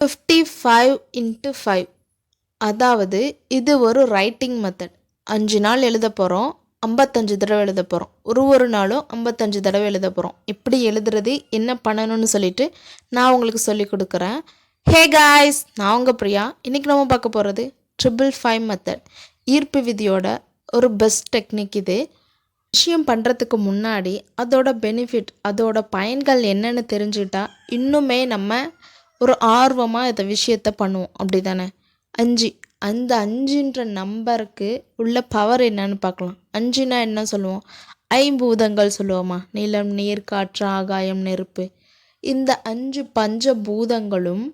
Fifty five into five அதாவது இது ஒரு ரைட்டிங் மெத்தட் அஞ்சு நாள் எழுத போகிறோம் ஐம்பத்தஞ்சு தடவை எழுத போகிறோம் ஒரு ஒரு நாளும் ஐம்பத்தஞ்சு தடவை எழுத போகிறோம் எப்படி எழுதுறது என்ன பண்ணணும்னு சொல்லிட்டு நான் உங்களுக்கு சொல்லி கொடுக்குறேன். ஹே காய்ஸ் நான் உங்கள் பிரியா. இன்றைக்கி நம்ம பார்க்க போகிறது ட்ரிபிள் ஃபைவ் மெத்தட் ஈர்ப்பு விதியோட ஒரு பெஸ்ட் டெக்னிக் இது. விஷயம் பண்ணுறதுக்கு முன்னாடி அதோட பெனிஃபிட் அதோட பயன்கள் என்னென்னு தெரிஞ்சுக்கிட்டால் இன்னுமே நம்ம ஒரு ஆர்வமாக இந்த விஷயத்த பண்ணுவோம். அப்படி தானே அஞ்சு. அந்த அஞ்சுன்ற நம்பருக்கு உள்ள பவர் என்னன்னு பார்க்கலாம். அஞ்சுனா என்ன சொல்லுவோம்? ஐம்பூதங்கள் சொல்லுவோமா? நிலம் நீர் காற்று ஆகாயம் நெருப்பு. இந்த அஞ்சு பஞ்ச பூதங்களும்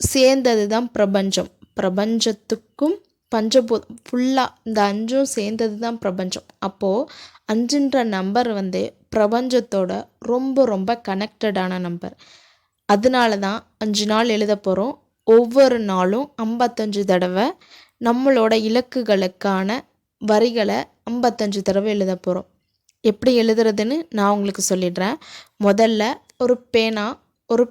சேர்ந்தது தான் பிரபஞ்சம். பிரபஞ்சத்துக்கும் பஞ்சபூதம். ஃபுல்லாக இந்த அஞ்சும் சேர்ந்தது தான் பிரபஞ்சம். அப்போது அஞ்சுன்ற நம்பர் வந்து பிரபஞ்சத்தோட ரொம்ப ரொம்ப கனெக்டடான நம்பர் அதனால தான் அஞ்சு நாள் எழுத போகிறோம் ஒவ்வொரு நாளும் ஐம்பத்தஞ்சு தடவை நம்மளோட இலக்குகளுக்கான வரிகளை ஐம்பத்தஞ்சு தடவை எழுத போகிறோம் எப்படி எழுதுறதுன்னு நான் உங்களுக்கு சொல்லிடுறேன். முதல்ல ஒரு பேனா ஒரு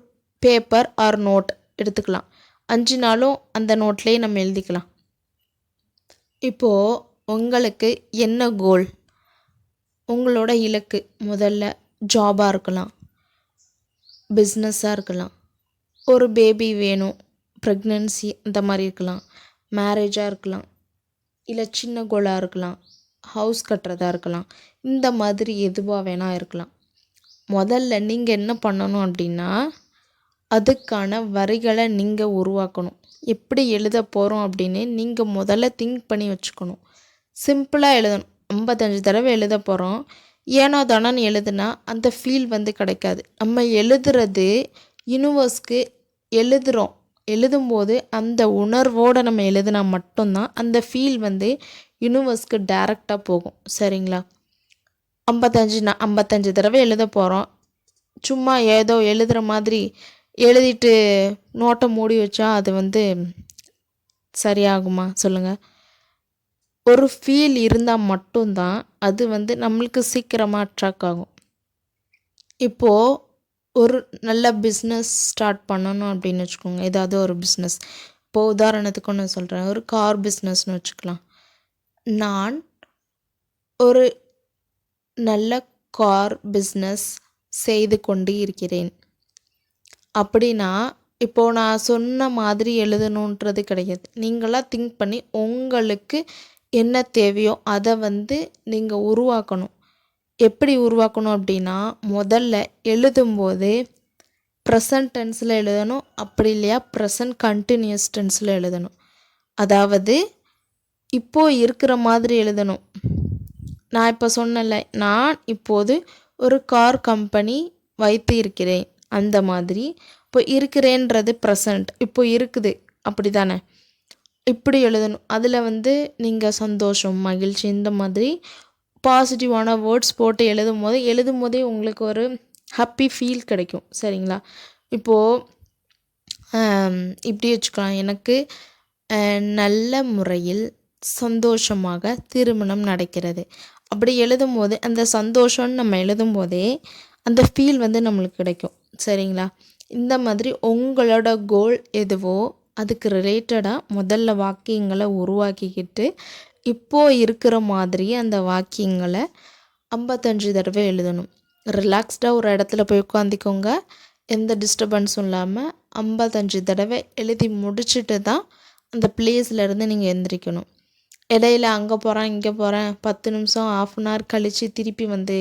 பேப்பர் ஆர் நோட் எடுத்துக்கலாம். அஞ்சு நாளும் அந்த நோட்லேயே நம்ம எழுதிக்கலாம். இப்போது உங்களுக்கு என்ன கோல் உங்களோட இலக்கு முதல்ல ஜாபாக இருக்கலாம். பிஸ்னஸாக இருக்கலாம். ஒரு பேபி வேணும் ப்ரெக்னென்சி அந்த மாதிரி இருக்கலாம். மேரேஜாக இருக்கலாம். இல்லை சின்ன கோலாக இருக்கலாம். ஹவுஸ் கட்டுறதா இருக்கலாம். இந்த மாதிரி எதுவாக வேணால் இருக்கலாம். முதல்ல நீங்கள் என்ன பண்ணணும் அப்படின்னா அதுக்கான வரிகளை நீங்கள் உருவாக்கணும். எப்படி எழுத போகிறோம் அப்படின்னு நீங்கள் முதல்ல திங்க் பண்ணி வச்சுக்கணும். சிம்பிளாக எழுதணும். ஐம்பத்தஞ்சு தடவை எழுத போகிறோம் ஏனோ தானோன்னு எழுதுனா அந்த ஃபீல் வந்து கிடைக்காது. நம்ம எழுதுறது யூனிவர்ஸ்க்கு எழுதுகிறோம் எழுதும்போது அந்த உணர்வோடு நம்ம எழுதுனா மட்டும்தான் அந்த ஃபீல் வந்து யூனிவர்ஸ்க்கு டேரெக்டாக போகும். சரிங்களா? ஐம்பத்தஞ்சு நான் ஐம்பத்தஞ்சு தடவை எழுத போகிறோம் சும்மா ஏதோ எழுதுகிற மாதிரி எழுதிட்டு நோட்டை மூடி வச்சா அது வந்து சரியாகுமா? சொல்லுங்கள் ஒரு ஃபீல் இருந்தால் மட்டும்தான் அது வந்து நம்மளுக்கு சீக்கிரமாக அட்ராக்ட் ஆகும். இப்போது ஒரு நல்ல பிஸ்னஸ் ஸ்டார்ட் பண்ணணும் அப்படின்னு வச்சுக்கோங்க. ஏதாவது ஒரு பிஸ்னஸ் இப்போது உதாரணத்துக்கு ஒன்று சொல்கிறேன் ஒரு கார் பிஸ்னஸ்னு வச்சுக்கலாம். நான் ஒரு நல்ல கார் பிஸ்னஸ் செய்து கொண்டு இருக்கிறேன். அப்படின்னா இப்போது நான் சொன்ன மாதிரி எழுதணுன்றது கிடையாது. நீங்களாக திங்க் பண்ணி உங்களுக்கு என்ன தேவையோ அதை வந்து நீங்கள் உருவாக்கணும். எப்படி உருவாக்கணும் அப்படின்னா முதல்ல எழுதும்போது ப்ரெசன்ட் டென்ஸில் எழுதணும் அப்படி இல்லையா ப்ரெசன்ட் கண்டினியூஸ் டென்ஸில் எழுதணும். அதாவது இப்போது இருக்கிற மாதிரி எழுதணும். நான் இப்போ சொன்னல நான் இப்போது ஒரு கார் கம்பெனி வைத்து இருக்கிறேன் அந்த மாதிரி இப்போ இருக்கிறேன்றது ப்ரெசண்ட் இப்போ இருக்குது அப்படி தானே இப்படி எழுதணும். அதில் வந்து நீங்கள் சந்தோஷம் மகிழ்ச்சி இந்த மாதிரி பாசிட்டிவான வேர்ட்ஸ் போட்டு எழுதும் போது எழுதும் போதே உங்களுக்கு ஒரு ஹாப்பி ஃபீல் கிடைக்கும். சரிங்களா? இப்போது இப்படி வச்சுக்கலாம். எனக்கு நல்ல முறையில் சந்தோஷமாக திருமணம் நடக்கிறது. அப்படி எழுதும் போது அந்த சந்தோஷம்னு நம்ம எழுதும் போதே அந்த ஃபீல் வந்து நம்மளுக்கு கிடைக்கும். சரிங்களா? இந்த மாதிரி உங்களோட கோல் எதுவோ அதுக்கு ரிலேட்டடாக முதல்ல வாக்கியங்களை உருவாக்கிக்கிட்டு இப்போது இருக்கிற மாதிரி அந்த வாக்கியங்களை ஐம்பத்தஞ்சு தடவை எழுதணும். ரிலாக்ஸ்டாக ஒரு இடத்துல போய் உட்காந்துக்கோங்க எந்த டிஸ்டர்பன்ஸும் இல்லாமல் ஐம்பத்தஞ்சு தடவை எழுதி முடிச்சுட்டு தான் அந்த பிளேஸ்லேருந்து நீங்கள் எந்திரிக்கணும். இடையில அங்கே போகிறேன் இங்கே போகிறேன் பத்து நிமிஷம் ஆஃப் அன் ஹவர் கழித்து திருப்பி வந்து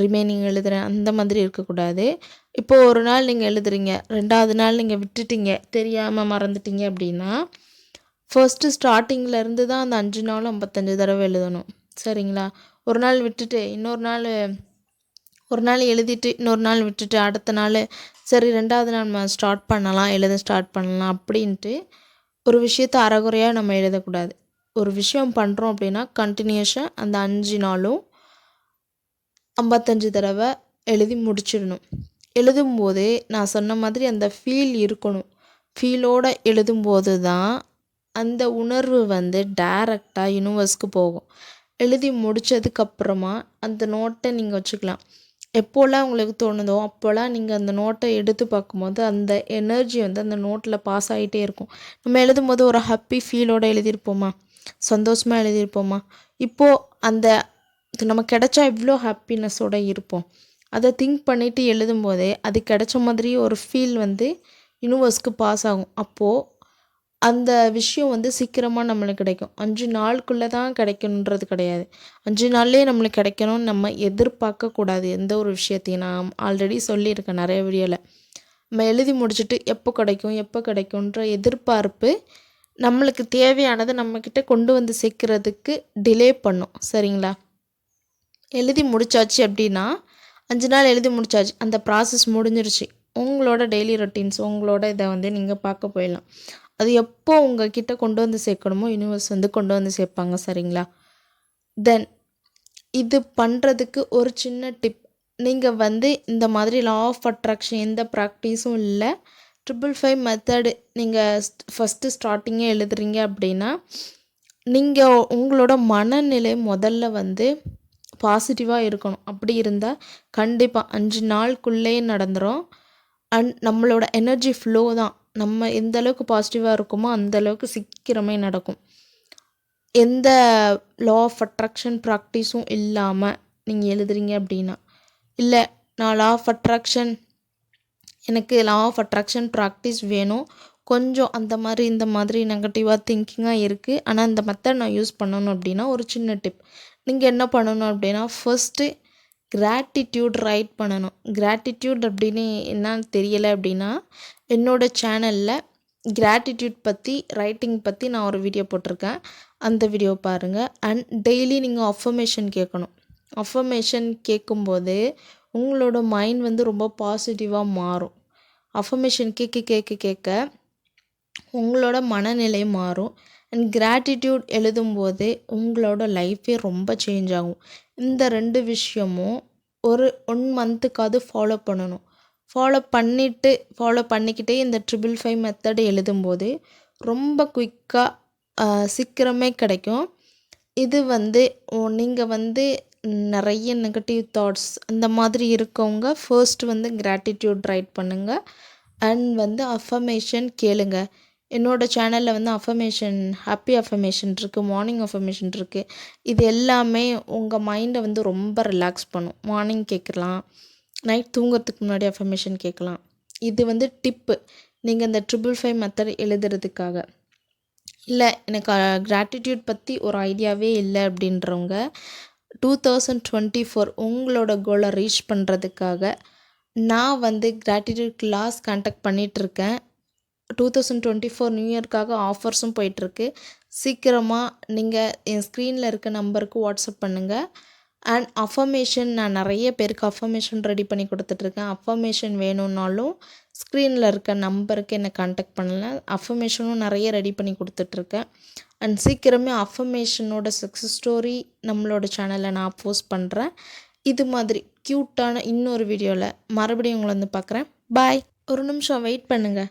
ரிமைனிங் எழுதுகிறேன் அந்த மாதிரி இருக்கக்கூடாது. இப்போது ஒரு நாள் நீங்கள் எழுதுறீங்க ரெண்டாவது நாள் நீங்கள் விட்டுட்டீங்க தெரியாமல் மறந்துட்டீங்க அப்படின்னா ஃபர்ஸ்ட்டு ஸ்டார்டிங்கிலேருந்து தான் அந்த அஞ்சு நாளும் ஐம்பத்தஞ்சு தடவை எழுதணும். சரிங்களா? ஒரு நாள் விட்டுட்டு இன்னொரு நாள் ஒரு நாள் எழுதிட்டு இன்னொரு நாள் விட்டுட்டு அடுத்த நாள் சரி ரெண்டாவது நாள் நம்ம ஸ்டார்ட் பண்ணலாம் எழுத ஸ்டார்ட் பண்ணலாம் அப்படின்ட்டு ஒரு விஷயத்தை அறகுறையாக நம்ம எழுதக்கூடாது. ஒரு விஷயம் பண்ணுறோம் அப்படின்னா கண்டினியூஷன் அந்த அஞ்சு நாளும் ஐம்பத்தஞ்சு தடவை எழுதி முடிச்சிடணும். எழுதும்போது நான் சொன்ன மாதிரி அந்த ஃபீல் இருக்கணும். ஃபீலோடு எழுதும்போது தான் அந்த உணர்வு வந்து டைரக்டாக யூனிவர்ஸ்க்கு போகும். எழுதி முடித்ததுக்கப்புறமா அந்த நோட்டை நீங்கள் வச்சுக்கலாம். எப்போல்லாம் உங்களுக்கு தோணுதோ அப்போல்லாம் நீங்கள் அந்த நோட்டை எடுத்து பார்க்கும்போது அந்த எனர்ஜி வந்து அந்த நோட்டில் பாஸ் ஆகிட்டே இருக்கும். நம்ம எழுதும்போது ஒரு ஹாப்பி ஃபீலோடு எழுதியிருப்போமா? சந்தோஷமாக எழுதியிருப்போமா? இப்போது அந்த நம்ம கிடைச்சா எவ்வளோ ஹாப்பினஸோடு இருப்போம். அதை திங்க் பண்ணிவிட்டு எழுதும்போதே அது கிடைச்ச மாதிரி ஒரு ஃபீல் வந்து யூனிவர்ஸ்க்கு பாஸ் ஆகும். அப்போது அந்த விஷயம் வந்து சீக்கிரமாக நம்மளுக்கு கிடைக்கும். அஞ்சு நாளுக்குள்ளே தான் கிடைக்கணுன்றது கிடையாது. அஞ்சு நாள்லேயே நம்மளுக்கு கிடைக்கணும்னு நம்ம எதிர்பார்க்கக்கூடாது எந்த ஒரு விஷயத்தையும் நான் ஆல்ரெடி சொல்லியிருக்கேன் நிறைய வீடியோவில் நம்ம எழுதி முடிச்சுட்டு எப்போ கிடைக்கும் எப்போ கிடைக்குன்ற எதிர்பார்ப்பு நம்மளுக்கு தேவையானதை நம்மக்கிட்ட கொண்டு வந்து சேர்க்குறதுக்கு டிலே பண்ணும். சரிங்களா? எழுதி முடிச்சாச்சு அப்படின்னா அஞ்சு நாள் எழுதி முடிச்சாச்சு அந்த ப்ராசஸ் முடிஞ்சிருச்சு. உங்களோட டெய்லி ரொட்டீன்ஸ் உங்களோட இதை வந்து நீங்கள் பார்க்க போயிடலாம். அது எப்போ உங்கக்கிட்ட கொண்டு வந்து சேர்க்கணுமோ யூனிவர்ஸ் வந்து கொண்டு வந்து சேர்ப்பாங்க சரிங்களா? தென் இது பண்ணுறதுக்கு ஒரு சின்ன டிப் நீங்கள் வந்து இந்த மாதிரி லா ஆஃப் அட்ராக்ஷன் எந்த ப்ராக்டிஸும் இல்லை. ட்ரிபிள் ஃபைவ் மெத்தடு நீங்கள் ஃபஸ்ட்டு ஸ்டார்டிங்கே எழுதுறீங்க அப்படின்னா நீங்கள் உங்களோட மனநிலை முதல்ல வந்து பாசிட்டிவாக இருக்கணும். அப்படி இருந்தால் கண்டிப்பாக அஞ்சு நாளுக்குள்ளேயே நடந்துடும் அண்ட் நம்மளோட எனர்ஜி ஃப்ளோ தான். நம்ம எந்த அளவுக்கு பாசிட்டிவாக இருக்குமோ அந்த அளவுக்கு சீக்கிரமே நடக்கும். எந்த லா ஆஃப் அட்ராக்ஷன் ப்ராக்டிஸும் இல்லாமல் நீங்கள் எழுதுறீங்க அப்படின்னா இல்லை நான் லா ஆஃப் அட்ராக்ஷன் எனக்கு லா ஆஃப் அட்ராக்ஷன் ப்ராக்டிஸ் வேணும். கொஞ்சம் அந்த மாதிரி இந்த மாதிரி நெகட்டிவாக திங்கிங்காக இருக்குது ஆனால் இந்த மெத்தட் நான் யூஸ் பண்ணணும் அப்படின்னா ஒரு சின்ன டிப் நீங்கள் என்ன பண்ணணும் அப்படின்னா ஃபஸ்ட்டு கிராட்டிடியூட் ரைட் பண்ணணும். கிராட்டிடியூட் அப்படின்னு என்னன்னு தெரியலை அப்படின்னா என்னோடய சேனலில் கிராட்டிடியூட் பற்றி ரைட்டிங் பற்றி நான் ஒரு வீடியோ போட்டிருக்கேன். அந்த வீடியோ பாருங்கள் அண்ட் டெய்லி நீங்கள் அஃபர்மேஷன் கேட்கணும். அஃபர்மேஷன் கேட்கும்போது உங்களோட மைண்ட் வந்து ரொம்ப பாசிட்டிவாக மாறும். அஃபர்மேஷன் கேட்க கேட்க கேட்க உங்களோட மனநிலை மாறும். அண்ட் கிராட்டிடியூட் எழுதும்போது உங்களோட லைஃபே ரொம்ப சேஞ்ச் ஆகும். இந்த ரெண்டு விஷயமும் ஒரு ஒன் மந்த்துக்காவது ஃபாலோ பண்ணணும். ஃபாலோ பண்ணிவிட்டு ஃபாலோ பண்ணிக்கிட்டே இந்த ட்ரிபிள் ஃபைவ் மெத்தட் எழுதும்போது ரொம்ப குயிக்காக சீக்கிரமே கிடைக்கும். இது வந்து நீங்கள் வந்து நிறைய நெகட்டிவ் தாட்ஸ் அந்த மாதிரி இருக்கவங்க ஃபர்ஸ்ட் வந்து கிராட்டிடியூட் ரைட் பண்ணுங்கள் அண்ட் வந்து அஃபர்மேஷன் கேளுங்க. என்னோடய சேனலில் வந்து அஃபர்மேஷன் ஹாப்பி அஃபர்மேஷன் இருக்குது மார்னிங் அஃபர்மேஷன் இருக்குது இது எல்லாமே உங்கள் மைண்டை வந்து ரொம்ப ரிலாக்ஸ் பண்ணும். மார்னிங் கேட்கலாம் நைட் தூங்குறதுக்கு முன்னாடி அஃபர்மேஷன் கேட்கலாம் இது வந்து டிப்பு நீங்கள் இந்த ட்ரிபிள் ஃபைவ் மெத்தட் எழுதுறதுக்காக. இல்லை எனக்கு கிராட்டிடியூட் பற்றி ஒரு ஐடியாவே இல்லை அப்படின்றவங்க டூ தௌசண்ட் டுவெண்ட்டி ஃபோர் உங்களோட கோலை ரீச் பண்ணுறதுக்காக நான் வந்து கிராட்டிடியூட் கிளாஸ் கான்டாக்ட் பண்ணிகிட்ருக்கேன் two thousand twenty four new இயர்க்காக ஆஃபர்ஸும் போயிட்டுருக்கு. சீக்கிரமாக நீங்கள் என் ஸ்க்ரீனில் இருக்க நம்பருக்கு வாட்ஸ்அப் பண்ணுங்கள் அண்ட் அஃபர்மேஷன் நான் நிறைய பேருக்கு அஃபர்மேஷன் ரெடி பண்ணி கொடுத்துட்ருக்கேன் அஃபர்மேஷன் வேணும்னாலும் ஸ்க்ரீனில் இருக்க நம்பருக்கு என்னை கான்டாக்ட் பண்ணலாம் அஃபர்மேஷனும் நிறைய ரெடி பண்ணி கொடுத்துட்ருக்கேன் அண்ட் சீக்கிரமே அஃபர்மேஷனோட சக்ஸஸ் ஸ்டோரி நம்மளோட சேனலில் நான் போஸ்ட் பண்ணுறேன் இது மாதிரி க்யூட்டான இன்னொரு வீடியோவில் மறுபடியும் உங்களை வந்து பார்க்குறேன். பாய் ஒரு நிமிஷம் வெயிட் பண்ணுங்கள்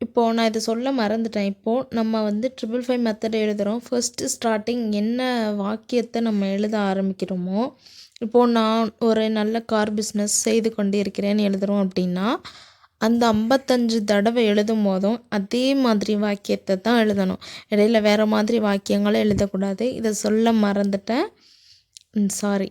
இப்போது நான் இதை சொல்ல மறந்துட்டேன். இப்போது நம்ம வந்து ட்ரிபிள் ஃபைவ் மெத்தட் எழுதுகிறோம் ஃபஸ்ட்டு ஸ்டார்டிங் என்ன வாக்கியத்தை நம்ம எழுத ஆரம்பிக்கிறோமோ இப்போது நான் ஒரு நல்ல கார் பிஸ்னஸ் செய்து கொண்டு இருக்கிறேன்னு எழுதுகிறோம் அப்படின்னா அந்த ஐம்பத்தஞ்சு தடவை எழுதும் போதும் அதே மாதிரி வாக்கியத்தை தான் எழுதணும். இடையில வேறு மாதிரி வாக்கியங்களும் எழுதக்கூடாது. இதை சொல்ல மறந்துட்டேன். சாரி